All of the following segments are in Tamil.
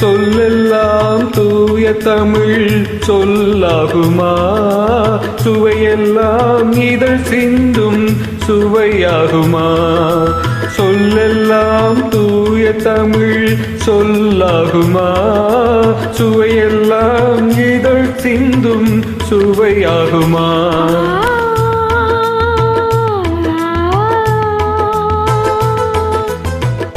சொல்லெல்லாம் தூய தமிழ் சொல்லாகுமா? சுவையெல்லாம் இதழ் சிந்தும் சுவையாகுமா? சொல்லெல்லாம் தூய தமிழ் சொல்லாகுமா? சுவையெல்லாம் இதழ் சிந்தும் சுவையாகுமா?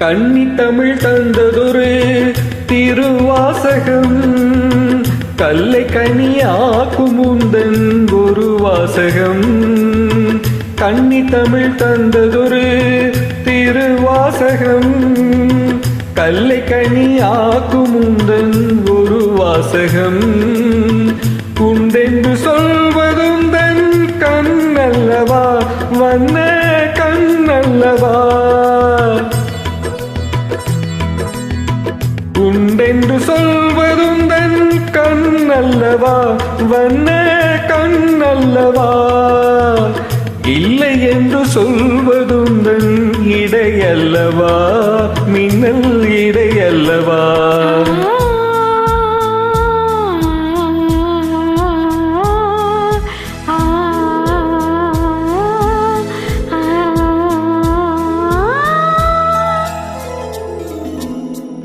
கன்னி தமிழ் தந்ததொரு திருவாசகம். கல்லை கனியாக்கும் உந்தன் ஒரு வாசகம். கன்னி தமிழ் தந்ததொரு திருவாசகம். கல்லை கனியாக்கும் உந்தன் ஒரு வாசகம். உண்டென்று சொல்வதுந்தன் உண்டென்று சொல்வதுந்தன் கண்ணல்லவா? வண்ண கண்ணல்லவா? இல்லை என்று சொல்வதுந்தன் இடையல்லவா? மின்னல் இடையல்லவா?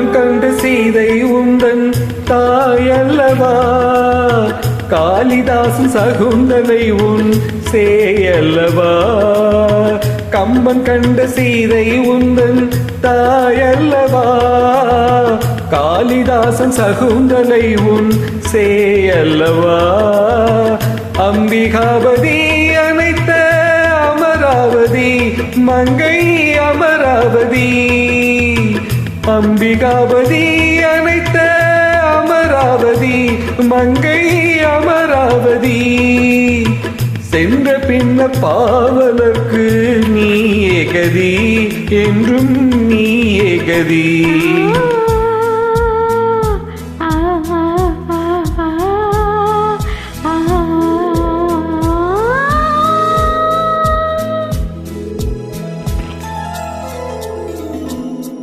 கம்பன் கண்டு சீதை உந்தன் தாயல்லவா? காளிதாசன் சகுந்தனை உன் சேயல்லவா? கம்பன் கண்ட சீதை உந்தன் தாயல்லவா? காளிதாசன் சகுந்தலை உன் சேயல்லவா? அம்பிகாபதி அனைத்த அமராவதி மங்கை அமராவதி அம்பிகாபதி அனைத்த அமராவதி மங்கை அமராவதி. சென்ற பின்ன பாவலர்க்கு நீ ஏகதி என்றும் நீயே ஏகதி